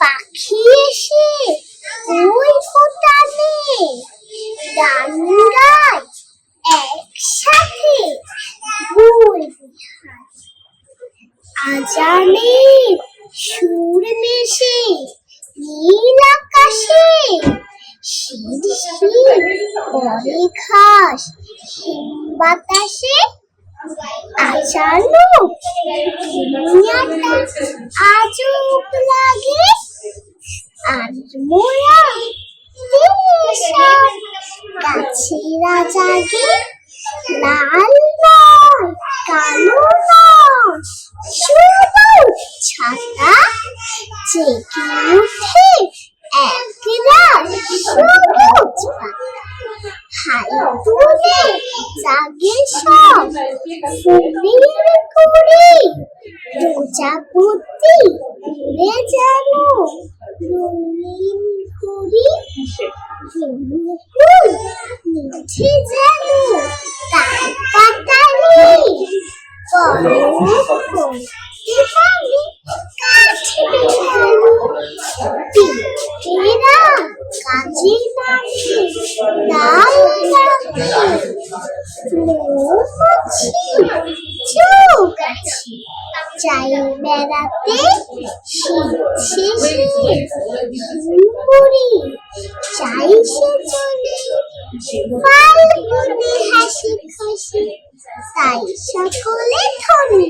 পাখি এসে ওই ফোটানে একসাথে ভুল আজানের সুর মেশে নীল আকাশে হিম বাতাসে আচানক দুনিয়াটা আজব লাগে। আর মোরা গাছেরা জাগে লাল নয়, কালো নয়। সবুজ ছাতা জেগে উঠে একরাশ সবুজ পাতা। হাই তুলে জাগে সব ফুলের কুড়ি প্রজাপতি উড়ে যেন রঙিন ঘুড়ি মুকুল নিচে যেন তার পিঁপড়েরা কাজে লাগে লাল মৌমাছি চৌকাছি চাই বেড়াতে শীত শেষে চাই সে চলে ফাল্গুনে হাসি খুশি তাই সকলে ধন্য